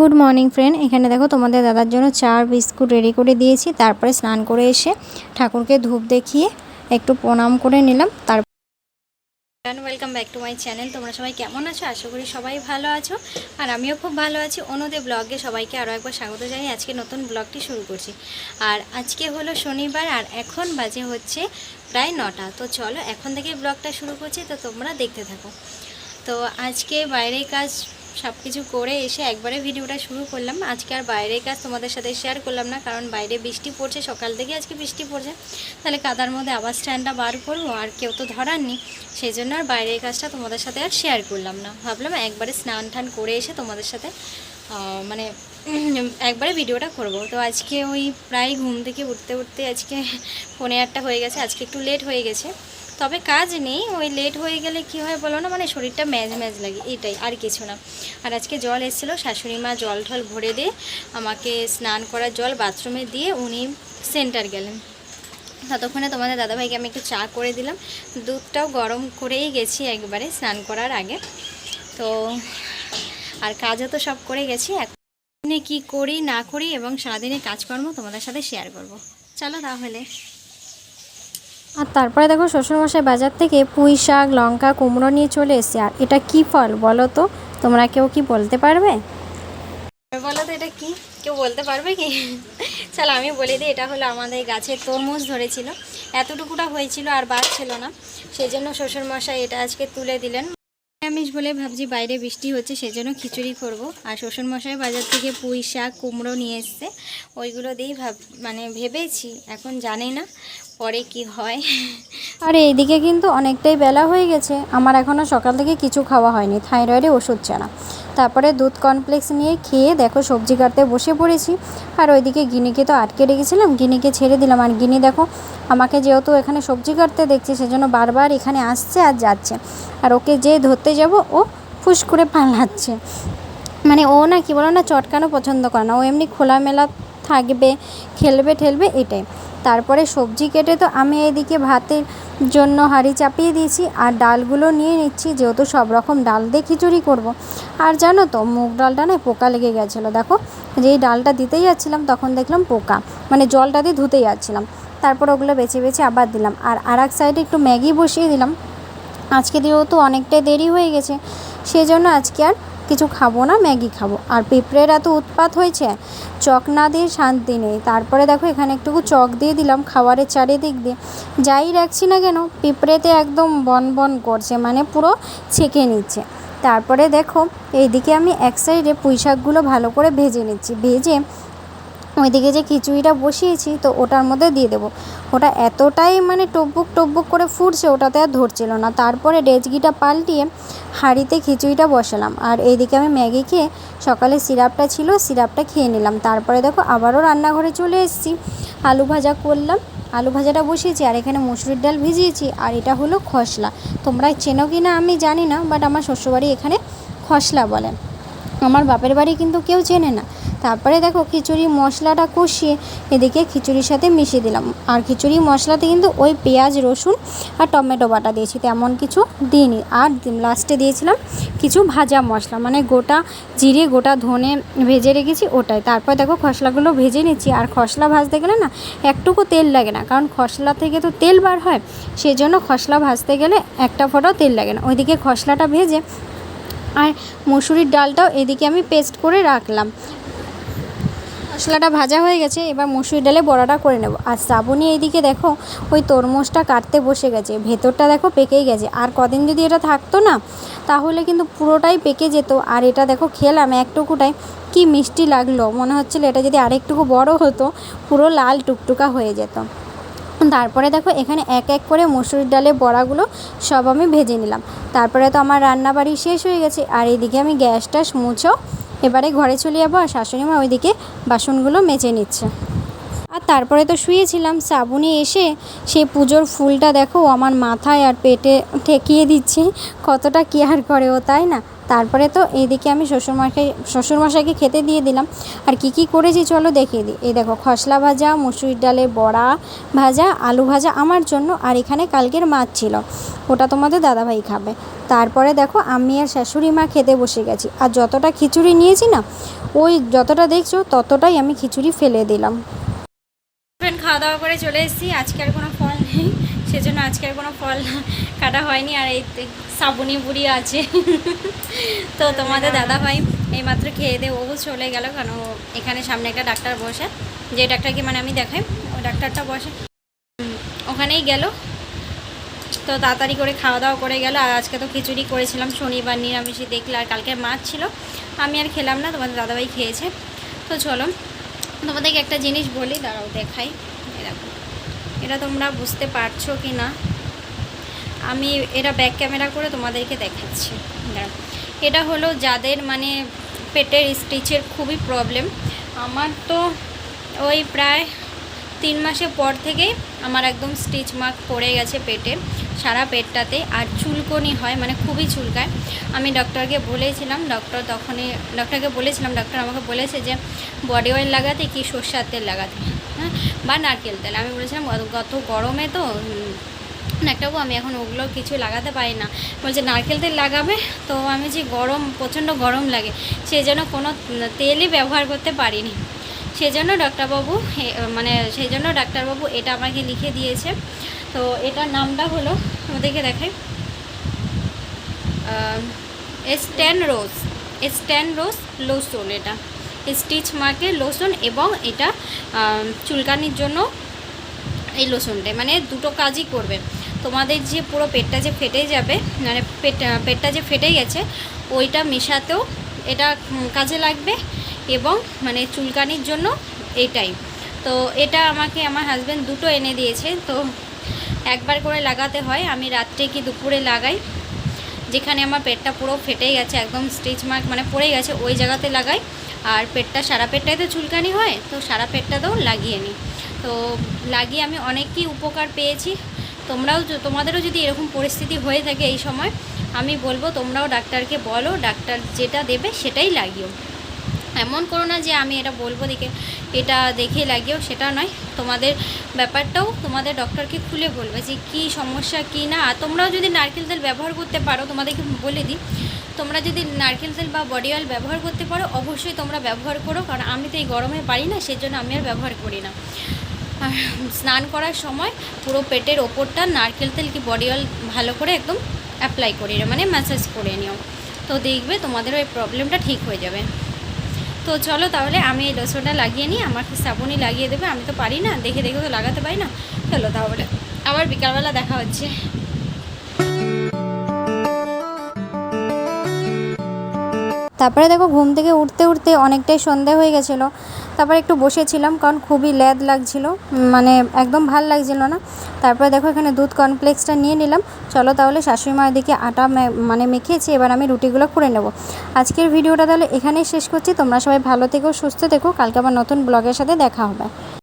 Good morning friend. এখানে দেখো তোমাদের দাদার জন্য চা আর বিস্কুট রেডি করে দিয়েছি। তারপরে স্নান করে এসে ঠাকুরকে ধূপ দেখিয়ে একটু প্রণাম করে নিলাম। তার welcome back to my channel তোমরা সবাই কেমন আছো? আশা করি সবাই ভালো আছো। আর আমিও খুব ভালো আছি। অনুদে ব্লগে সবাইকে আরও একবার স্বাগত জানিয়ে আজকে নতুন ব্লগটি শুরু করছি। আর আজকে হলো শনিবার, আর এখন বাজে হচ্ছে প্রায় নটা। তো চলো, এখন থেকে ব্লগটা শুরু করছি। তো তোমরা দেখতে থাকো। তো আজকে বাইরে কাজ সব কিছু করে এসে একবারে ভিডিওটা শুরু করলাম। আজকে আর বাইরের কাজ তোমাদের সাথে শেয়ার করলাম না, কারণ বাইরে বৃষ্টি পড়ছে, সকাল থেকে আজকে বৃষ্টি পড়ছে। তাহলে কাদার মধ্যে আবার স্ট্যান্ডটা বার করব, আর কেউ তো ধরার নেই। সেই জন্য আর বাইরের কাজটা তোমাদের সাথে আর শেয়ার করলাম না। ভাবলাম একবারে স্নান টান করে এসে তোমাদের সাথে মানে একবারে ভিডিওটা করব। তো আজকে ওই প্রায় ঘুম থেকে উঠতে উঠতে আজকে পনেরো আটটা হয়ে গেছে, আজকে একটু লেট হয়ে গেছে। তবে কাজ নেই, ওই লেট হয়ে গেলে কি হয় বলো না? মানে শরীরটা ম্যাজ ম্যাজ লাগে, এটাই আর কিছু না। আর আজকে জল এসেছিল, শাশুড়ি মা জল ঠল ভরে দিয়ে আমাকে স্নান করার জল বাথরুমে দিয়ে উনি সেন্টার গেলেন। ততক্ষণে তোমাদের দাদাভাইকে আমি একটু চা করে দিলাম। দুধটাও গরম করেই গেছি একবারে স্নান করার আগে। তো আর কাজও তো সব করে গেছি। এখন কী করি, না করি এবং সারাদিনের কাজকর্ম তোমাদের সাথে শেয়ার করব। চলো তাহলে। আর তারপরে দেখো শ্বশুরমশাই বাজার থেকে পুঁই শাক, লঙ্কা, কুমড়ো নিয়ে চলে এসেছে। আর এটা কি ফল বলো তো? তোমরা কেউ কি বলতে পারবে? বলো তো এটা কি? কেউ বলতে পারবে কি? চলো আমি বলে দিই, এটা হলো আমাদের গাছের তরমুজ ধরেছিল। এতটুকুটা হয়েছিল আর বাড়ছিল না। সেই জন্য শ্বশুরমশাই এটা আজকে তুলে দিলেন। নিরামিষ বলে ভাবছি বাইরে বৃষ্টি হচ্ছে, সেজন্য খিচুড়ি করব। আর শ্বশুরমশাই বাজার থেকে পুঁই শাক, কুমড়ো নিয়ে এসছে। ওইগুলো দিয়েই ভাব মানে ভেবেছি, এখন জানি না। পরে কি হয়? আর, এইদিকে কিন্তু অনেকটাই বেলা হয়ে গেছে। আমার এখনও সকাল থেকে কিছু খাওয়া হয়নি, থাইরয়েডে ওষুধ ছাড়া। তারপরে দুধ কমপ্লেক্স নিয়ে খেয়ে দেখো সবজি কাটতে বসে পড়েছি। আর ওইদিকে গিনিকে তো আটকে রেখেছিলাম, গিনিকে ছেড়ে দিলাম। আর গিনি দেখো, আমাকে যেহেতু এখানে সবজি কাটতে দেখছে, সেজন্য বারবার এখানে আসছে আর যাচ্ছে। আর ওকে যে ধরতে যাব, ও ফুস করে পালাচ্ছে। মানে ও না, কি বলো না, চটকানো পছন্দ করে না। ও এমনি খোলামেলা থাকবে, খেলবে, ঠেলবে, এটাই। তারপরে সবজি কেটে তো আমি এদিকে ভাতের জন্য হাঁড়ি চাপিয়ে দিয়েছি আর ডালগুলো নিয়ে নিচ্ছি, যেহেতু সব রকম ডাল দিয়ে খিচুড়ি করব। আর জানো তো, মুগ ডালটা না পোকা লেগে গেছিল, দেখো। যেই ডালটা দিতেই যাচ্ছিলাম তখন দেখলাম পোকা মানে জলটা দিয়ে ধুতে যাচ্ছিলাম। তারপর ওগুলো বেছে বেছে আবার দিলাম। আর আর এক সাইডে একটু ম্যাগি বসিয়ে দিলাম। আজকে যেহেতু অনেকটাই দেরি হয়ে গেছে সেই জন্য আজকে আর কিছু খাব না, ম্যাগি খাব। আর পেঁপড়ের এত উৎপাত হয়েছে, চক না দিয়ে শান্তি নেই। তারপরে দেখো এখানে একটুকু চক দিয়ে দিলাম, খাবারের চারিদিক দিয়ে। যাই রাখছি না কেন, পিঁপড়েতে একদম বন বন করছে মানে পুরো ছেঁকে নিচ্ছে। তারপরে দেখো, এইদিকে আমি এক সাইডে পুঁই শাকগুলো ভালো করে ভেজে নিচ্ছি। ভেজে ওইদিকে যে খিচুড়িটা বসিয়েছি, তো ওটার মধ্যে দিয়ে দেবো। ওটা এতটাই মানে টকবুক টকবুক করে ফুটছে, ওটাতে আর ধরছিল না। তারপরে ডেচকিটা পাল্টিয়ে হাঁড়িতে খিচুড়িটা বসালাম। আর এইদিকে আমি ম্যাগি খেয়ে সকালে সিরাপটা ছিল, সিরাপটা খেয়ে নিলাম। তারপরে দেখো আবারও রান্নাঘরে চলে এসেছি। আলু ভাজা করলাম। আলু ভাজাটা বসিয়েছি, আর এখানে মুসুরির ডাল ভিজিয়েছি, আর এটা হলো খসলা। তোমরা চেনো কি না আমি জানি না, বাট আমার শ্বশুরবাড়ি এখানে খসলা বলে। আমার বাপের বাড়ি কিন্তু কেউ চেনে না। তারপরে দেখো খিচুড়ি মশলাটা কষিয়ে এদিকে খিচুড়ির সাথে মিশিয়ে দিলাম। আর খিচুড়ি মশলাতে কিন্তু ওই পেঁয়াজ, রসুন আর টমেটো বাটা দিয়েছি, তেমন কিছু দিইনি। আর লাস্টে দিয়েছিলাম কিছু ভাজা মশলা মানে গোটা জিরে, গোটা ধনে ভেজে রেখেছি ওটাই। তারপর দেখো খসলাগুলো ভেজে নিচ্ছি। আর খসলা ভাজতে গেলে না একটুকু তেল লাগে না, কারণ খসলা থেকে তো তেল বার হয় সেই জন্য খসলা ভাজতে গেলে একটা ফোঁটাও তেল লাগে না। ওইদিকে খসলাটা ভেজে মুসুরির ডালটাও এদিকে আমি পেস্ট করে রাখলাম। মশলাটা ভাজা হয়ে গেছে, এবার মুসুরি ডালে বড়াটা করে নেব। আর শ্রাবণী এইদিকে দেখো, ওই তরমুজটা কাটতে বসে গেছে। ভেতরটা দেখো পেকেই গেছে। আর কদিন যদি এটা থাকতো না, তাহলে কিন্তু পুরোটাই পেকে যেত। আর এটা দেখো, খেলাম একটুকুটাই। কি মিষ্টি লাগল। মনে হচ্ছিল এটা যদি আরেকটুকু বড় হতো, পুরো লাল টুকটুকা হয়ে যেত। তারপরে দেখো এখানে এক এক করে মুসুরির ডালের বড়াগুলো সব আমি ভেজে নিলাম। তারপরে তো আমার রান্নাবাড়ি শেষ হয়ে গেছে। আর এইদিকে আমি গ্যাস ট্যাস মুছো। এবারে ঘরে চলে যাব আর শাশুড়ি মা ওইদিকে বাসনগুলো মেজে নিচ্ছে। আর তারপরে তো শুয়েছিলাম, সাবুনে এসে সেই পুজোর ফুলটা দেখো আমার মাথায় আর পেটে ঠেকিয়ে দিচ্ছে। কতটা কেয়ার করে ও, তাই না? তারপরে তো এইদিকে আমি শ্বশুরমশাই, শ্বশুরমশাইকে খেতে দিয়ে দিলাম। আর কি কি করেছি চলো দেখিয়ে দিই। এই দেখো, খসলা ভাজা, মুসুরির ডালে বড়া ভাজা, আলু ভাজা আমার জন্য। আর এখানে কালকের মাছ ছিল, ওটা তোমাদের দাদাভাই খাবে। তারপরে দেখো, আমি আর শাশুড়ি মা খেতে বসে গেছি। আর যতটা খিচুড়ি নিয়েছি না, ওই যতটা দেখছ ততটাই আমি খিচুড়ি ফেলে দিলাম। খাওয়া দাওয়া করে চলে এসেছি। আজকে আর কোনো ফল নেই। সেজন্য আজকে আর কোনো ফল কাটা হয়নি আর এই সাবুনি বুড়ি আছে। তো তোমাদের দাদা ভাই এইমাত্র খেয়ে দিয়ে ও চলে গেল কারণ ও এখানে সামনে একটা ডাক্তার বসে। যে ডাক্তারকে মানে আমি দেখাই ওই ডাক্তারটা বসে। ওখানেই গেল। তো তাড়াতাড়ি করে খাওয়া দাওয়া করে গেল। আর আজকে তো খিচুড়ি করেছিলাম শনিবার নিরামিষই দেখলে আর কালকে মাছ ছিল। আমি আর খেলাম না তোমাদের দাদাভাই খেয়েছে। তো চলো তোমাদেরকে একটা জিনিস বলি দাঁড়াও দেখাই। দেখো। এটা তোমরা বুঝতে পারছ কি না আমি এটা ব্যাক ক্যামেরা করে তোমাদেরকে দেখাচ্ছি। এটা হলো যাদের মানে পেটের স্টিচের খুবই প্রবলেম আমার তো ওই প্রায় তিন মাসের পর থেকেই আমার একদম স্টিচ মার্ক পড়ে গেছে পেটে, সারা পেটটাতে। আর চুলকনি হয় মানে খুবই চুলকায়। আমি ডক্টরকে বলেছিলাম ডক্টর তখনই ডক্টরকে বলেছিলাম ডক্টর আমাকে বলেছে যে বডি অয়েল লাগাতে কি সর্ষার তেল লাগাতে? হ্যাঁ? বা নারকেল তেল। আমি বলেছিলাম, গত- গরমে তো ডাক্তারবাবু আমি এখন ওগুলো কিছু লাগাতে পারি না। বলছে, নারকেল তেল লাগাবে? তো আমি যে গরম, প্রচণ্ড গরম লাগে সেই জন্য কোনো তেলই ব্যবহার করতে পারিনি। সেজন্য ডাক্তারবাবু মানে সেই জন্য ডাক্তারবাবু এটা আমাকে লিখে দিয়েছে। তো এটার নামটা হলো, ওদেরকে দেখাই। স্ট্যান রোজ স্ট্যান রোজ লোশন এটা। স্টিচ মার্কের লোশন এবং এটা চুলকানির জন্য এই লোশনটা মানে দুটো কাজই করবে। তোমাদের যে পুরো পেটটা যে ফেটে যাবে মানে পেট পেটটা যে ফেটে গেছে, ওইটা মেশাতেও এটা কাজে লাগবে এবং মানে চুলকানির জন্য এটাই। তো এটা আমাকে, আমার হাজব্যান্ড দুটো এনে দিয়েছে, তো একবার করে লাগাতে হয়। আমি রাত্রে কি দুপুরে লাগাই, যেখানে আমার পেটটা পুরো ফেটে গেছে, একদম স্টিচ মার্ক মানে পড়ে গেছে, ওই জায়গাতে লাগাই। আর পেটটা, সারা পেটটাই তো চুলকানি হয়, তো সারা পেটটাতেও লাগিয়ে নিই। তো লাগিয়ে আমি অনেকই উপকার পেয়েছি। তোমরাও তোমাদেরও যদি এরকম পরিস্থিতি হয়ে থাকে এই সময়, আমি বলব তোমরাও ডাক্তারকে বলো, ডাক্তার যেটা দেবে সেটাই লাগিও। এমন করো না যে আমি এটা বলব দেখে, এটা দেখে লাগিও, সেটা নয়। তোমাদের ব্যাপারটাও তোমাদের ডক্টরকে খুলে বলবে যে কী সমস্যা, কী না। তোমরাও যদি নারকেল তেল ব্যবহার করতে পারো, তোমাদেরকে বলে দিই তোমরা যদি নারকেল তেল বা বডি অয়েল ব্যবহার করতে পারো, অবশ্যই তোমরা ব্যবহার করো, কারণ আমি তো এই গরমে পারি না, সেজন্য আমি আর ব্যবহার করি না। আর স্নান করার সময় পুরো পেটের ওপরটা নারকেল তেল কি বডি অয়েল ভালো করে একদম অ্যাপ্লাই করে মানে ম্যাসাজ করে নিও। তো দেখবে তোমাদের ওই প্রবলেমটা ঠিক হয়ে যাবে। তো চলো তাহলে আমি এই লোশনটা লাগিয়ে নিই, আমাকে শ্রাবণী লাগিয়ে দেবে, আমি তো পারি না, দেখে দেখে তো লাগাতে পারি না। চলো তাহলে আবার বিকালবেলা দেখা হচ্ছে। তারপরে দেখো ঘুম থেকে উঠতে উঠতে অনেকটাই সন্ধে হয়ে গেছিল। তারপরে একটু বসেছিলাম কারণ খুবই ল্যাদ লাগছিল মানে একদম ভালো লাগছিল না। তারপরে দেখো এখানে দুধ কর্নফ্লেক্সটা নিয়ে নিলাম। চলো তাহলে শাশুড়ি মায়ের দিকে আটা মানে মেখেছি, এবার আমি রুটিগুলো করে নেব। আজকের ভিডিওটা তাহলে এখানেই শেষ করছি। তোমরা সবাই ভালো থেকো, সুস্থ থেকো। কালকে আবার নতুন ব্লগের সাথে দেখা হবে।